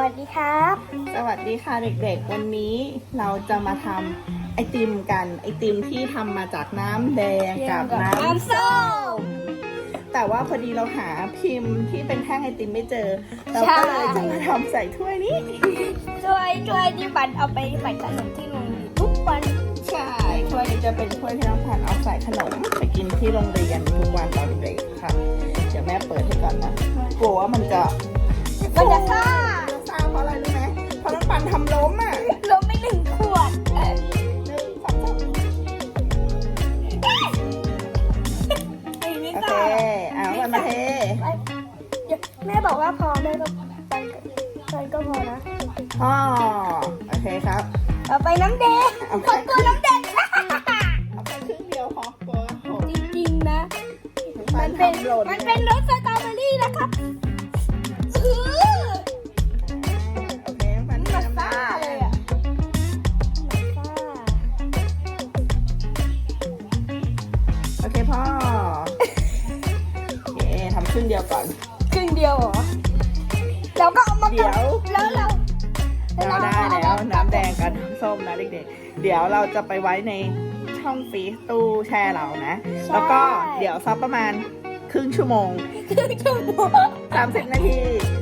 วัสดีครับ สวัสดีค่ะเด็กๆ วันนี้เราจะมาทำไอติมกัน ไอติมที่ทำมาจากน้ำแดงกับน้น้ำส้มำแต่ว่าพอดีเราหาพิมพ์ที่เป็นแท่งไอติมไม่เจอ เราก็เลยจะมาทำใส่ถ้วยนี้ช่วยช่วยที่บันเอาไปใส่ขนมที่โรงเรียนทุกวันใช่ถ้วยนี้จะเป็นถ้วยที่น้องพันเอาใส่ขนมไปกินที่โรงเรียนทุกวันตอนเด็กๆค่ะ เดี๋ยวแม่เปิดให้ก่อนนะกลัวว่ามันจะมันจะซ่าซ่า บอกว่าพอแม่ก็ไปไปก็พอนะอ๋อโอเคครับเอาไปน้ำแดงเอาไปขอตัวน้ำแดงเอาไปครึ่งเดียวพอกลัวหกจริงๆนะ มัมันนเป็เป็นนหล่นมันเป็นรสสตรอเบอรี่นะครับอื้อโอเคมันมาซ่าเลยอะมาซ่าโอเคพ่อ โอเคทำครึ่งเดียวก่อนครึ่งเดียวเหรอเราก็เอามาเดี๋ยว แล้วเราเราได้แล้วน้ำแดงกับน้ำส้มนะเด็กๆ เดี๋ยวเราจะไปไว้ในช่องฟรีซตู้แช่เรานะ แล้วก็เดี๋ยวสักประมาณครึ่งชั่วโมงครึ่งชั่วโมง30นาที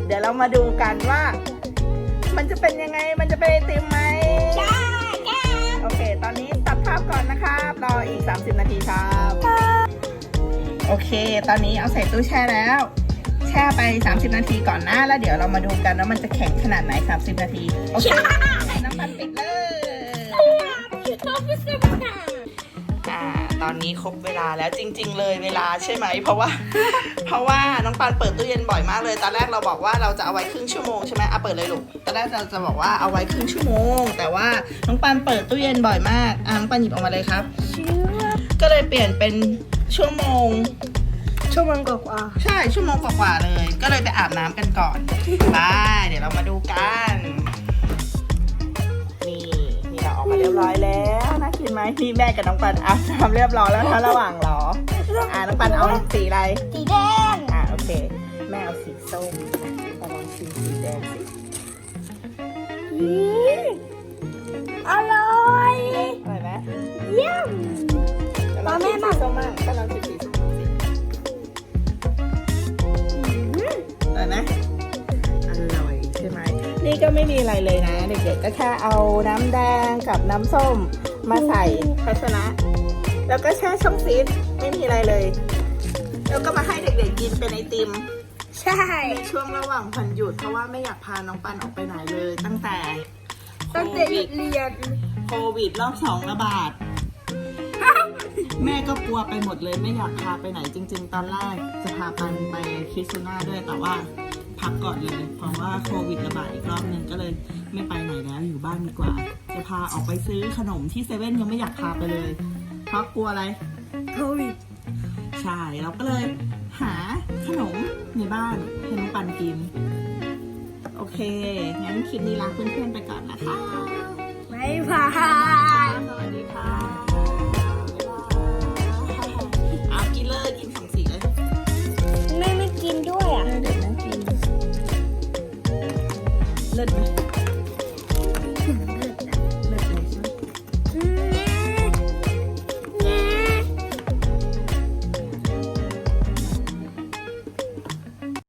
เดี๋ยวเรามาดูกันว่า มันจะเป็นยังไง มันจะเป็นไอติมไหมใช่แก้โอเค ตอนนี้ตัดภาพก่อนนะครับรออีก 30 นาทีครับ โอเค ตอนนี้เอาใส่ตู้แช่แล้ว แช่ไป 30 นาทีก่อนนะ แล้วเดี๋ยวเรามาดูกันว่ามันจะแข็งขนาดไหน 30 นาที โอเค น้ำมันปิดเลยชอบพิเศษนะอ่าตอนนี้ครบเวลาแล้วจริง ๆ เลยเวลาใช่ไหม เพราะว่า เพราะว่าน้องปานเปิดตู้เย็นบ่อยมากเลย ตอนแรกเราบอกว่าเราจะเอาไว้ครึ่งชั่วโมงใช่ไหมอะเปิดเลยลูกตอนแรกเราจะบอกว่าเอาไว้ครึ่งชั่วโมง แต่ว่าน้องปานเปิดตู้เย็นบ่อยมากอะน้องปานหยิบออกมาเลยครับเชื่อก็เลยเปลี่ยนเป็นชั่วโมง ชั่วโมงกว่าใช่ชั่วโมงกว่าๆเลย ก็เลยไปอาบน้ำกันก่อนไปเดี๋ยวเรามาดูกัน นี่นี่เราออกมาเรียบร้อยแล้วน่ากินไหมนี่แม่กับน้องปันอาบน้ำเรียบร้อยแล้วนะระหว่างรออ่าน้องปันเอาสีอะไรสีแดงอ่าโอเค แม่เอาสีส้มเราลองชิมสีแดงสิอืมอร่อยอร่อยไหมเยี่ยมก็ลองชิมสีส้มมากก็ลองชิมสีส้มสิ นี่ก็ไม่มีอะไรเลยนะ เด็กๆก็แค่เอาน้ำแดงกับน้ำส้มมาใส่ภาชนะ แล้วก็แช่ช่องฟรีซไม่มีอะไรเลย แล้วก็มาให้เด็กๆกินเป็นไอติม ใช่ในช่วงระหว่างวันหยุดเพราะว่าไม่อยากพาน้องปันออกไปไหนเลย ตั้งแต่โคตั้งแต่หวิยุดดเรียนโควิดรอบสองระบาดแม่ก็กลัวไปหมดเลยไม่อยากพาไปไหนจริง ๆ ตอนแรกจะพาปันไปคริสตูน่าด้วยแต่ว่า พักก่อนเลย เพราะว่าโควิดระบาดอีกรอบหนึ่งก็เลยไม่ไปไหนแล้วอยู่บ้านดีกว่า จะพาออกไปซื้อขนมที่เซเว่นยังไม่อยากพาไปเลย เพราะกลัวอะไรโควิดใช่เราก็เลยหาขนมในบ้านให้น้องปันกิน โอเค งั้นคลิปนี้ลาเพื่อนๆไปก่อนนะคะไม่ผ่านสวัสดี ไ